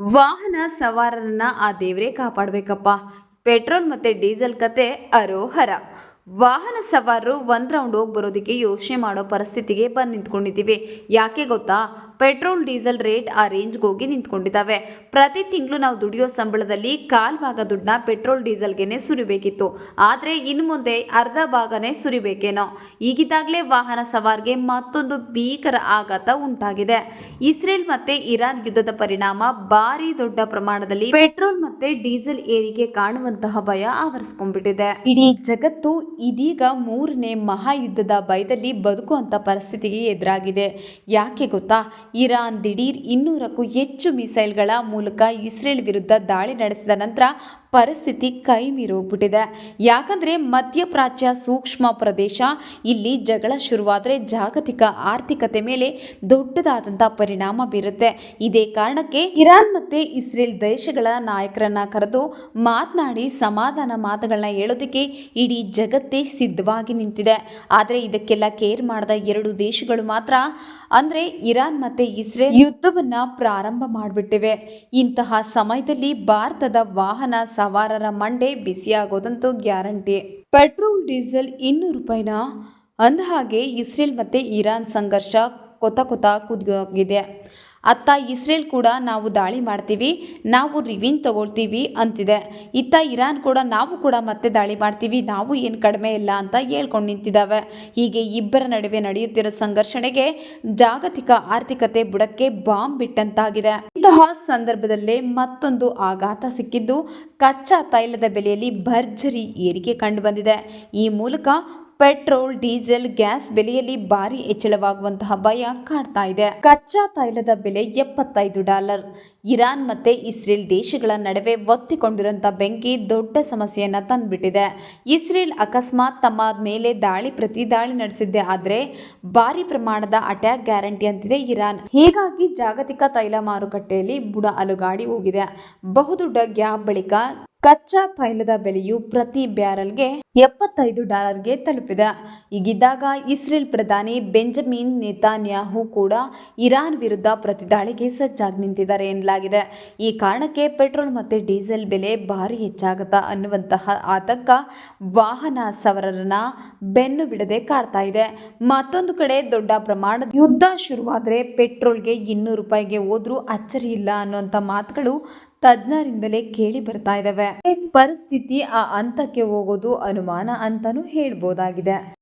ವಾಹನ ಸವಾರರನ್ನ ಆ ದೇವರೇ ಕಾಪಾಡಬೇಕಪ್ಪ. ಪೆಟ್ರೋಲ್ ಮತ್ತು ಡೀಸೆಲ್ ಕತೆ ಅರೋಹರ. ವಾಹನ ಸವಾರರು ಒಂದು ರೌಂಡ್ ಹೋಗಿ ಬರೋದಕ್ಕೆ ಯೋಚನೆ ಮಾಡೋ ಪರಿಸ್ಥಿತಿಗೆ ಬಂದು ನಿಂತ್ಕೊಂಡಿದ್ದೀವಿ. ಯಾಕೆ ಗೊತ್ತಾ? ಪೆಟ್ರೋಲ್, ಡೀಸೆಲ್ ರೇಟ್ ಆ ರೇಂಜ್ಗೆ ಹೋಗಿ ನಿಂತ್ಕೊಂಡಿದ್ದಾವೆ. ಪ್ರತಿ ತಿಂಗಳು ನಾವು ದುಡಿಯೋ ಸಂಬಳದಲ್ಲಿ ಕಾಲ್ ಭಾಗ ದುಡ್ಡನ್ನ ಪೆಟ್ರೋಲ್, ಡೀಸೆಲ್ಗೆನೆ ಸುರಿಬೇಕಿತ್ತು. ಆದರೆ ಇನ್ನು ಮುಂದೆ ಅರ್ಧ ಭಾಗನೇ ಸುರಿಬೇಕೇನೋ. ಈಗಿದ್ದಾಗಲೇ ವಾಹನ ಸವಾರಿಗೆ ಮತ್ತೊಂದು ಭೀಕರ ಆಘಾತ ಉಂಟಾಗಿದೆ. ಇಸ್ರೇಲ್ ಮತ್ತೆ ಇರಾನ್ ಯುದ್ಧದ ಪರಿಣಾಮ ಭಾರಿ ದೊಡ್ಡ ಪ್ರಮಾಣದಲ್ಲಿ ಪೆಟ್ರೋಲ್ ಮತ್ತೆ ಡೀಸೆಲ್ ಏರಿಕೆ ಕಾಣುವಂತಹ ಭಯ ಆವರಿಸ್ಕೊಂಡ್ಬಿಟ್ಟಿದೆ. ಇಡೀ ಜಗತ್ತು ಇದೀಗ ಮೂರನೇ ಮಹಾಯುದ್ಧದ ಭಯದಲ್ಲಿ ಬದುಕುವಂತ ಪರಿಸ್ಥಿತಿಗೆ ಎದುರಾಗಿದೆ. ಯಾಕೆ ಗೊತ್ತಾ? ಇರಾನ್ ದಿಢೀರ್ ಇನ್ನೂರಕ್ಕೂ ಹೆಚ್ಚು ಮಿಸೈಲ್ಗಳ ಮೂಲಕ ಇಸ್ರೇಲ್ ವಿರುದ್ಧ ದಾಳಿ ನಡೆಸಿದ ನಂತರ ಪರಿಸ್ಥಿತಿ ಕೈ ಮೀರೋಗ್ಬಿಟ್ಟಿದೆ ಯಾಕಂದರೆ ಮಧ್ಯಪ್ರಾಚ್ಯ ಸೂಕ್ಷ್ಮ ಪ್ರದೇಶ ಇಲ್ಲಿ ಜಗಳ ಶುರುವಾದರೆ ಜಾಗತಿಕ ಆರ್ಥಿಕತೆ ಮೇಲೆ ದೊಡ್ಡದಾದಂಥ ಪರಿಣಾಮ ಬೀರುತ್ತೆ. ಇದೇ ಕಾರಣಕ್ಕೆ ಇರಾನ್ ಮತ್ತು ಇಸ್ರೇಲ್ ದೇಶಗಳ ನಾಯಕರನ್ನ ಕರೆದು ಮಾತನಾಡಿ ಸಮಾಧಾನ ಮಾತುಗಳನ್ನ ಹೇಳೋದಕ್ಕೆ ಇಡೀ ಜಗತ್ತೇ ಸಿದ್ಧವಾಗಿ ನಿಂತಿದೆ. ಆದರೆ ಇದಕ್ಕೆಲ್ಲ ಕೇರ್ ಮಾಡದ ಎರಡು ದೇಶಗಳು ಮಾತ್ರ ಅಂದರೆ ಇರಾನ್ ಮತ್ತು ಇಸ್ರೇಲ್ ಯುದ್ಧವನ್ನು ಪ್ರಾರಂಭ ಮಾಡಿಬಿಟ್ಟಿವೆ. ಇಂತಹ ಸಮಯದಲ್ಲಿ ಭಾರತದ ವಾಹನ ಸವಾರರ ಮಂಡೆ ಬಿಸಿಯಾಗೋದಂತೂ ಗ್ಯಾರಂಟಿ. ಪೆಟ್ರೋಲ್, ಡೀಸೆಲ್ ಇನ್ನೂರು ರೂಪಾಯಿನ ಅಂದಹಾಗೆ ಇಸ್ರೇಲ್ ಮತ್ತು ಇರಾನ್ ಸಂಘರ್ಷ ಕೊತ ಕೊತ ಕುದಿಯೋಗಿದೆ. ಅತ್ತ ಇಸ್ರೇಲ್ ಕೂಡ ನಾವು ದಾಳಿ ಮಾಡ್ತೀವಿ, ನಾವು ರಿವಿನ್ ತಗೊಳ್ತೀವಿ ಅಂತಿದೆ. ಇತ್ತ ಇರಾನ್ ಕೂಡ ನಾವು ಕೂಡ ಮತ್ತೆ ದಾಳಿ ಮಾಡ್ತೀವಿ, ನಾವು ಏನು ಕಡಿಮೆ ಇಲ್ಲ ಅಂತ ಹೇಳ್ಕೊಂಡು ನಿಂತಿದ್ದಾವೆ. ಹೀಗೆ ಇಬ್ಬರ ನಡುವೆ ನಡೆಯುತ್ತಿರೋ ಸಂಘರ್ಷಣೆಗೆ ಜಾಗತಿಕ ಆರ್ಥಿಕತೆ ಬುಡಕ್ಕೆ ಬಾಂಬ್ ಬಿಟ್ಟಂತಾಗಿದೆ. ಇಂತಹ ಸಂದರ್ಭದಲ್ಲೇ ಮತ್ತೊಂದು ಆಘಾತ ಸಿಕ್ಕಿದ್ದು, ಕಚ್ಚಾ ತೈಲದ ಬೆಲೆಯಲ್ಲಿ ಭರ್ಜರಿ ಏರಿಕೆ ಕಂಡುಬಂದಿದೆ. ಈ ಮೂಲಕ ಪೆಟ್ರೋಲ್, ಡೀಸೆಲ್, ಗ್ಯಾಸ್ ಬೆಲೆಯಲ್ಲಿ ಭಾರಿ ಹೆಚ್ಚಳವಾಗುವಂತಹ ಭಯ ಕಾಡ್ತಾ ಇದೆ. ಕಚ್ಚಾ ತೈಲದ ಬೆಲೆ ಎಪ್ಪತ್ತೈದು ಡಾಲರ್. ಇರಾನ್ ಮತ್ತು ಇಸ್ರೇಲ್ ದೇಶಗಳ ನಡುವೆ ಒತ್ತಿಕೊಂಡಿರುವಂಥ ಬೆಂಕಿ ದೊಡ್ಡ ಸಮಸ್ಯೆಯನ್ನು ತಂದುಬಿಟ್ಟಿದೆ. ಇಸ್ರೇಲ್ ಅಕಸ್ಮಾತ್ ತಮ್ಮ ಮೇಲೆ ದಾಳಿ ಪ್ರತಿ ದಾಳಿ ನಡೆಸಿದ್ದೆ ಆದರೆ ಭಾರಿ ಪ್ರಮಾಣದ ಅಟ್ಯಾಕ್ ಗ್ಯಾರಂಟಿ ಅಂತಿದೆ ಇರಾನ್. ಹೀಗಾಗಿ ಜಾಗತಿಕ ತೈಲ ಮಾರುಕಟ್ಟೆಯಲ್ಲಿ ಬುಡ ಅಲುಗಾಡಿ ಹೋಗಿದೆ ಬಹುದೊಡ್ಡ ಗ್ಯಾಪ್ ಬಳಿಕ ಕಚ್ಚಾ ತೈಲದ ಬೆಲೆಯು ಪ್ರತಿ ಬ್ಯಾರಲ್ಗೆ ಎಪ್ಪತ್ತೈದು ಡಾಲರ್ಗೆ ತಲುಪಿದೆ. ಈಗಿದ್ದಾಗ ಇಸ್ರೇಲ್ ಪ್ರಧಾನಿ ಬೆಂಜಮಿನ್ ನೇತಾನ್ಯಾಹು ಕೂಡ ಇರಾನ್ ವಿರುದ್ಧ ಪ್ರತಿದಾಳಿಗೆ ಸಜ್ಜಾಗಿ ನಿಂತಿದ್ದಾರೆ ಎನ್ನಲಾಗಿದೆ ಈ ಕಾರಣಕ್ಕೆ ಪೆಟ್ರೋಲ್ ಮತ್ತು ಡೀಸೆಲ್ ಬೆಲೆ ಭಾರಿ ಹೆಚ್ಚಾಗುತ್ತಾ ಅನ್ನುವಂತಹ ಆತಂಕ ವಾಹನ ಸವಾರರನ್ನ ಬೆನ್ನು ಬಿಡದೆ ಕಾಡ್ತಾ ಇದೆ. ಮತ್ತೊಂದು ಕಡೆ ದೊಡ್ಡ ಪ್ರಮಾಣದ ಯುದ್ಧ ಶುರುವಾದರೆ ಪೆಟ್ರೋಲ್ಗೆ ಇನ್ನೂರು ರೂಪಾಯಿಗೆ ಹೋದ್ರೂ ಅಚ್ಚರಿ ಇಲ್ಲ ಅನ್ನುವಂಥ ಮಾತುಗಳು ತಜ್ಞರಿಂದಲೇ ಕೇಳಿ ಬರ್ತಾ ಇದ್ದಾವೆ ಪರಿಸ್ಥಿತಿ ಆ ಹಂತಕ್ಕೆ ಹೋಗೋದು ಅನುಮಾನ ಅಂತಾನೂ ಹೇಳ್ಬೋದಾಗಿದೆ.